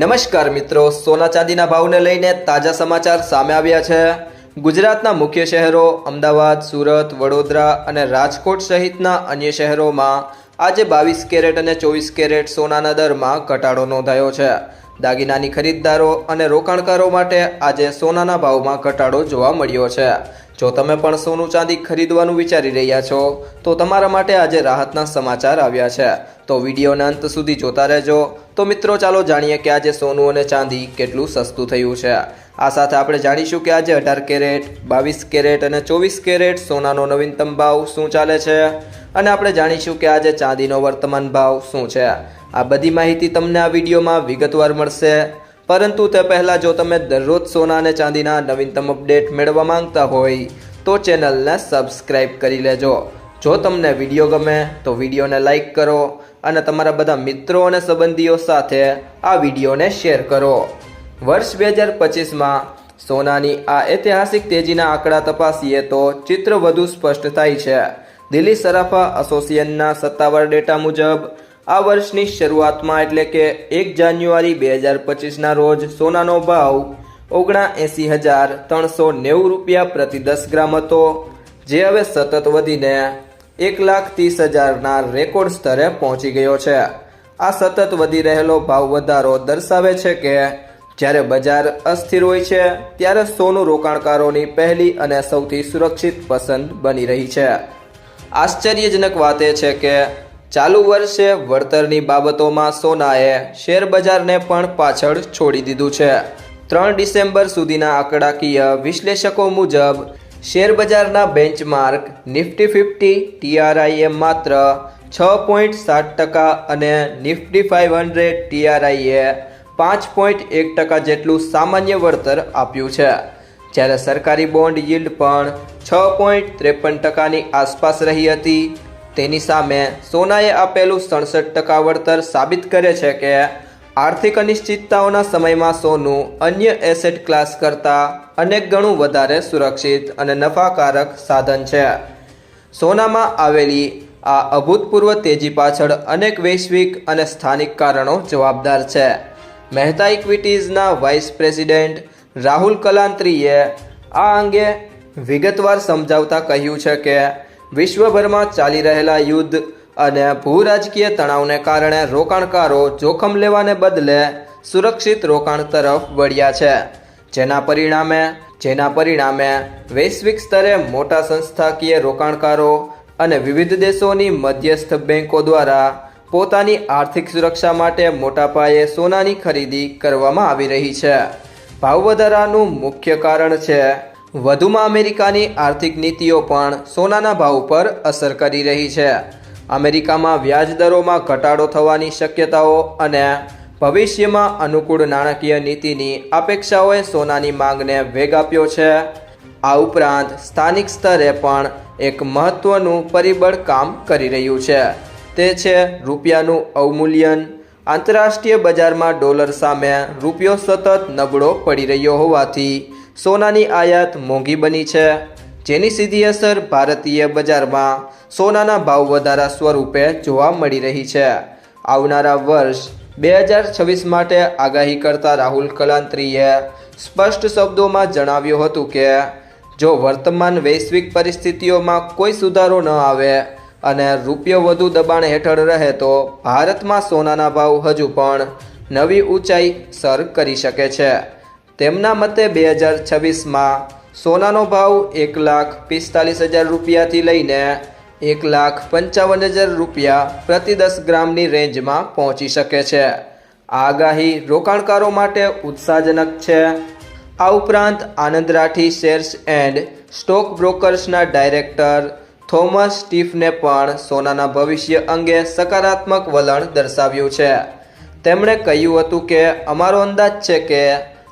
નમસ્કાર મિત્રો, સોના ચાંદીના ભાવને લઈને તાજા સમાચાર સામે આવ્યા છે. ગુજરાતના મુખ્ય શહેરો અમદાવાદ, સુરત, વડોદરા અને રાજકોટ સહિતના અન્ય શહેરોમાં આજે બાવીસ કેરેટ અને ચોવીસ કેરેટ સોનાના દરમાં ઘટાડો નોંધાયો છે. દાગીનાની ખરીદદારો અને રોકાણકારો માટે આજે સોનાના ભાવમાં ઘટાડો જોવા મળ્યો છે. જો તમે પણ સોનું ચાંદી ખરીદવાનું વિચારી રહ્યા છો, તો તમારા માટે આજે રાહતના સમાચાર આવ્યા છે. તો વિડીયોના અંત સુધી જોતા રહેજો. તો મિત્રો, ચાલો જાણીએ કે આજે સોનું અને ચાંદી કેટલું સસ્તું થયું છે. આ સાથે આપણે જાણીશું કે આજે અઢાર કેરેટ, બાવીસ કેરેટ અને ચોવીસ કેરેટ સોનાનો નવીનતમ ભાવ શું ચાલે છે? અને આપણે જાણીશું કે આજે ચાંદીનો વર્તમાન ભાવ શું છે. આ બધી માહિતી તમને આ વિડીયોમાં વિગતવાર મળશે. પરંતુ તે પહેલાં જો તમે દરરોજ સોના અને ચાંદીના નવીનતમ અપડેટ મેળવવા માંગતા હોય, તો ચેનલને સબસ્ક્રાઈબ કરી લેજો. જો તમને વીડિયો ગમે, તો વિડીયોને લાઇક કરો અને તમારા બધા મિત્રો અને સંબંધીઓ સાથે આ વિડીયોને શેર કરો. વર્ષ બે હજાર પચીસમાં સોનાની આ ઐતિહાસિક તેજીના આંકડા તપાસીએ તો ચિત્ર વધુ સ્પષ્ટ થાય છે. દિલ્હી સરાફા એસોસિએશનના સત્તાવાર ડેટા મુજબ આ વર્ષની શરૂઆતમાં એટલે કે એક જાન્યુઆરી બે હજાર પચીસના રોજ સોનાનો ભાવ ઓગણા એંસી હજાર ત્રણસો નેવું રૂપિયા પ્રતિ દસ ગ્રામ હતો, જે હવે સતત વધીને એક લાખ ત્રીસ હજારના રેકોર્ડ સ્તરે પહોંચી ગયો છે. આ સતત વધી રહેલો ભાવ વધારો દર્શાવે છે કે જ્યારે બજાર અસ્થિર હોય છે, ત્યારે સોનું રોકાણકારોની પહેલી અને સૌથી સુરક્ષિત પસંદ બની રહી છે. આશ્ચર્યજનક વાત એ છે કે ચાલુ વર્ષે વળતરની બાબતોમાં સોનાએ શેર બજારને પણ પાછળ છોડી દીધું છે. ત્રણ ડિસેમ્બર સુધીના આંકડાકીય વિશ્લેષકો મુજબ શેર બજારના બેન્ચમાર્ક નિફ્ટી ફિફ્ટી, ટીઆરઆઈએ માત્ર છ પોઈન્ટ સાત ટકા અને નિફ્ટી ફાઇવ હંડ્રેડ, ટીઆરઆઈએ પાંચ પોઈન્ટ એક ટકા જેટલું સામાન્ય વળતર આપ્યું છે. જ્યારે સરકારી બોન્ડ યીલ્ડ પણ છ પોઈન્ટ ત્રેપન ટકાની આસપાસ રહી હતી તેની સામે સોનાએ આપેલું સડસઠ ટકા વળતર સાબિત કરે છે કે આર્થિક અનિશ્ચિતતાઓના સમયમાં સોનું અન્ય એસેટ ક્લાસ કરતાં અનેક ગણું વધારે સુરક્ષિત અને નફાકારક સાધન છે. સોનામાં આવેલી આ અભૂતપૂર્વ તેજી પાછળ અનેક વૈશ્વિક અને સ્થાનિક કારણો જવાબદાર છે. મહેતા ઇક્વિટીઝના વાઇસ પ્રેસિડેન્ટ રાહુલ કલાંત્રીએ આ અંગે વિગતવાર સમજાવતા કહ્યું છે કે વિશ્વભરમાં ચાલી રહેલા યુદ્ધ અને ભૂરાજકીય તણાવને કારણે રોકાણકારો જોખમ લેવાને બદલે સુરક્ષિત રોકાણ તરફ વળ્યા છે. જેના પરિણામે જેના પરિણામે વૈશ્વિક સ્તરે મોટા સંસ્થાકીય રોકાણકારો અને વિવિધ દેશોની મધ્યસ્થ બેંકો દ્વારા પોતાની આર્થિક સુરક્ષા માટે મોટા પાયે સોનાની ખરીદી કરવામાં આવી રહી છે. ભાવ વધારાનું મુખ્ય કારણ છે વધુમાં અમેરિકાની આર્થિક નીતિઓ પણ સોનાના ભાવ પર અસર કરી રહી છે. અમેરિકામાં વ્યાજ દરોમાં ઘટાડો થવાની શક્યતાઓ અને ભવિષ્યમાં અનુકૂળ નાણાકીય નીતિની અપેક્ષાઓએ સોનાની માંગને વેગ આપ્યો છે. આ ઉપરાંત સ્થાનિક સ્તરે પણ એક મહત્વનું પરિબળ કામ કરી રહ્યું છે. તે છે રૂપિયાનું અવમૂલ્યન. આંતરરાષ્ટ્રીય બજારમાં ડોલર સામે રૂપિયો સતત નબળો પડી રહ્યો હોવાથી સોનાની આયાત મોંઘી બની છે. જેની સીધી અસર ભારતીય બજારમાં સોનાના ભાવ વધારા સ્વરૂપે જોવા મળી રહી છે. આવનારા વર્ષ બે હજાર છવ્વીસ માટે આગાહી કરતા રાહુલ કલાંત્રીએ સ્પષ્ટ શબ્દોમાં જણાવ્યું હતું કે, જો વર્તમાન વૈશ્વિક પરિસ્થિતિઓમાં કોઈ સુધારો ન આવે અને રૂપિયો વધુ દબાણ હેઠળ રહે તો ભારતમાં સોનાના ભાવ હજુ પણ નવી ઊંચાઈ સર કરી શકે છે. તેમના મતે બે હજાર છવ્વીસમાં સોનાનો ભાવ એક લાખ પિસ્તાલીસ હજાર રૂપિયાથી લઈને એક લાખ પંચાવન હજાર રૂપિયા પ્રતિ દસ ગ્રામની રેન્જમાં પહોંચી શકે છે. આગાહી રોકાણકારો માટે ઉત્સાહજનક છે. આ ઉપરાંત Anand Rathi shares and stock બ્રોકર્સના director Thomas સ્ટીફને પણ સોનાના ભવિષ્ય અંગે સકારાત્મક વલણ દર્શાવ્યું છે. તેમણે કહ્યું હતું કે, અમારો અંદાજ છે કે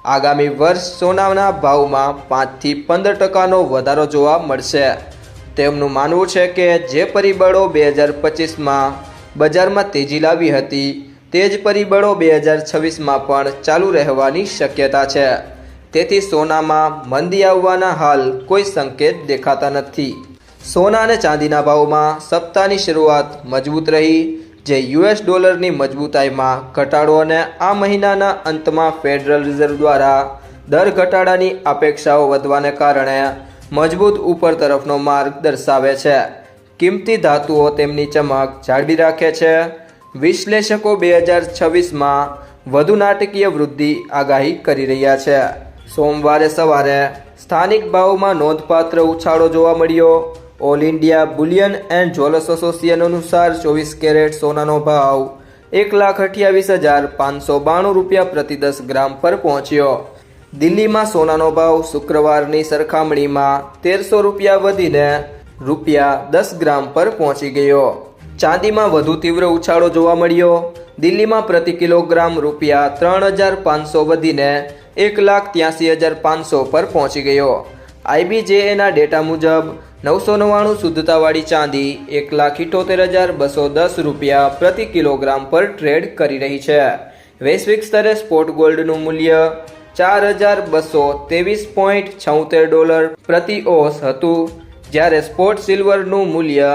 આગામી વર્ષ સોનાના ભાવમાં પાંચથી પંદર ટકાનો વધારો જોવા મળશે. તેમનું માનવું છે કે જે પરિબળો બે હજાર પચીસમાં બજારમાં તેજી લાવી હતી, તે જ પરિબળો બે હજાર છવ્વીસમાં પણ ચાલુ રહેવાની શક્યતા છે. તેથી સોનામાં મંદી આવવાના હાલ કોઈ સંકેત દેખાતા નથી. સોના અને ચાંદીના ભાવમાં સપ્તાહની શરૂઆત મજબૂત રહી જે યુએસ ડોલરની મજબૂતાઈમાં ઘટાડો અને આ મહિનાના અંતમાં ફેડરલ રિઝર્વ દ્વારા દર ઘટાડાની અપેક્ષાઓ વધવાને કારણે મજબૂત ઉપર તરફનો માર્ગ દર્શાવે છે. કિંમતી ધાતુઓ તેમની ચમક જાળવી રાખે છે. વિશ્લેષકો બે હજાર છવ્વીસમાં વધુ નાટકીય વૃદ્ધિ આગાહી કરી રહ્યા છે. સોમવારે સવારે સ્થાનિક ભાવમાં નોંધપાત્ર ઉછાળો જોવા મળ્યો. All India bullion and jewellers association અનુસાર ચોવીસ કેરેટ સોનાનો ભાવ એક લાખ અઠ્યાવીસ હજાર પાંચસો બાણું રૂપિયા પ્રતિ દસ ગ્રામ પર પહોંચ્યો. દિલ્હીમાં સોનાનો ભાવ શુક્રવારની સરખામણીમાં તેરસો રૂપિયા વધીને રૂપિયા દસ ગ્રામ પર પહોંચી ગયો. ચાંદીમાં વધુ તીવ્ર ઉછાળો જોવા મળ્યો. દિલ્હીમાં પ્રતિ કિલોગ્રામ રૂપિયા ત્રણ હજાર પાંચસો વધીને એક લાખ ત્યાસી હજાર પાંચસો પર પહોંચી ગયો. આઈબીજેએના ડેટા મુજબ નવસો નવ્વાણું શુદ્ધતાવાળી ચાંદી એક લાખ ઇઠોતેર હજાર બસો દસ રૂપિયા પ્રતિ કિલોગ્રામ પર ટ્રેડ કરી રહી છે. વૈશ્વિક સ્તરે સ્પોટ ગોલ્ડનું મૂલ્ય ચાર હજાર બસો ત્રેવીસ પોઈન્ટ છોતેર ડોલર પ્રતિ ઓસ હતું. જ્યારે સ્પોટ સિલ્વરનું મૂલ્ય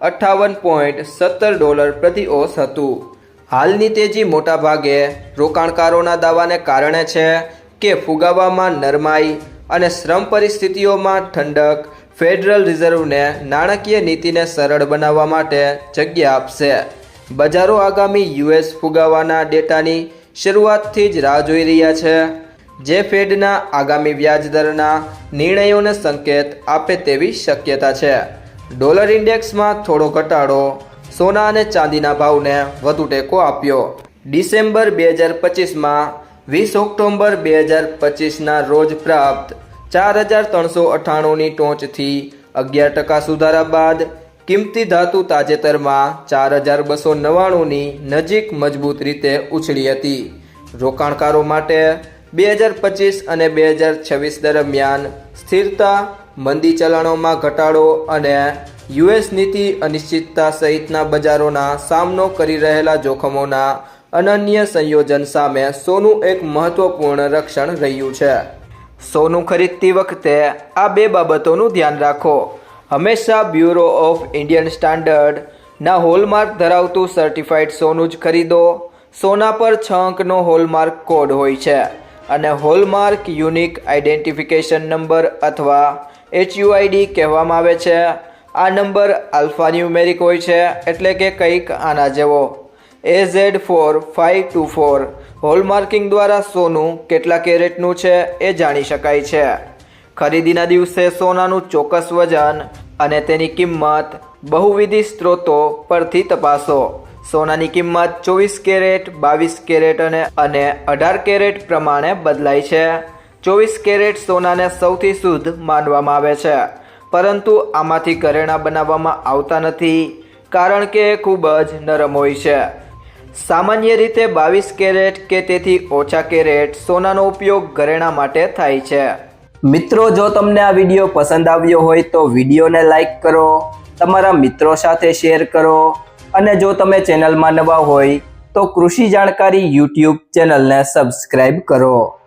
અઠ્ઠાવન પોઈન્ટ સત્તર ડોલર પ્રતિ ઓસ હતું. હાલની તેજી મોટાભાગે રોકાણકારોના દાવાને કારણે છે કે ફુગાવામાં નરમાઈ અને શ્રમ પરિસ્થિતિઓમાં ઠંડક ફેડરલ રિઝર્વને નાણાકીય નીતિને સરળ બનાવવા માટે જગ્યા આપશે. બજારો આગામી યુએસ ફુગાવાના ડેટાની શરૂઆતથી જ રાહ જોઈ રહ્યા છે. જે ફેડના આગામી વ્યાજદરના નિર્ણયોને સંકેત આપે તેવી શક્યતા છે. ડોલર ઇન્ડેક્સમાં થોડો ઘટાડો સોના અને ચાંદીના ભાવને વધુ ટેકો આપ્યો. ડિસેમ્બર બે હજાર પચીસમાં વીસ ઓક્ટોબર બે હજાર પચીસના રોજ પ્રાપ્ત ચાર હજાર ત્રણસો અઠ્ઠાણુંની ટોચથી અગિયાર ટકા સુધારા બાદ કિંમતી ધાતુ તાજેતરમાં ચાર હજાર બસો નવ્વાણુંની નજીક મજબૂત રીતે ઉછળી હતી. રોકાણકારો માટે બે હજાર પચીસ અને બે હજાર છવ્વીસ દરમિયાન સ્થિરતા, મંદી ચલણોમાં ઘટાડો અને યુએસ નીતિ અનિશ્ચિતતા સહિતના બજારોના સામનો કરી રહેલા જોખમોના અનન્ય સંયોજન સામે સોનું એક મહત્વપૂર્ણ રક્ષણ રહ્યું છે. સોનું ખરીદતી વખતે આ બે બાબતોનું ધ્યાન રાખો. હંમેશા બ્યુરો ઓફ ઇન્ડિયન સ્ટાન્ડર્ડ ના હોલમાર્ક ધરાવતું સર્ટિફાઈડ સોનું જ ખરીદો. સોના પર છ અંકનો હોલમાર્ક કોડ હોય છે અને હોલમાર્ક યુનિક આઇડેન્ટિફિકેશન નંબર અથવા એચયુઆઈડી કહેવામાં આવે છે. આ નંબર આલ્ફાન્યુમેરિક હોય છે એટલે કે કંઈક આના જેવો. A Z four five two four hallmarking દ્વારા સોનું કેટલા કેરેટનું છે એ જાણી શકાય છે. ખરીદીના દિવસે સોનાનું ચોક્કસ વજન અને તેની કિંમત બહુવિધિ સ્ત્રોતો પરથી તપાસો. સોનાની કિંમત ચોવીસ કેરેટ, બાવીસ કેરેટ અને અને અઢાર કેરેટ પ્રમાણે બદલાય છે. ચોવીસ કેરેટ સોનાને સૌથી શુદ્ધ માનવામાં આવે છે. પરંતુ આમાંથી ઘરેણાં બનાવવામાં આવતા નથી, કારણ કે એ ખૂબ જ નરમ હોય છે. સામાન્ય રીતે બાવીસ કેરેટ કે તેથી ઓછા કેરેટ સોનાનો ઉપયોગ ઘરેણાં માટે થાય છે. મિત્રો, જો તમને આ વીડિયો પસંદ આવ્યો હોય તો વિડીયોને લાઇક કરો, તમારા મિત્રો સાથે શેર કરો અને જો તમે ચેનલમાં નવા હોય તો કૃષિ જાણકારી યુટ્યુબ ચેનલને સબસ્ક્રાઈબ કરો.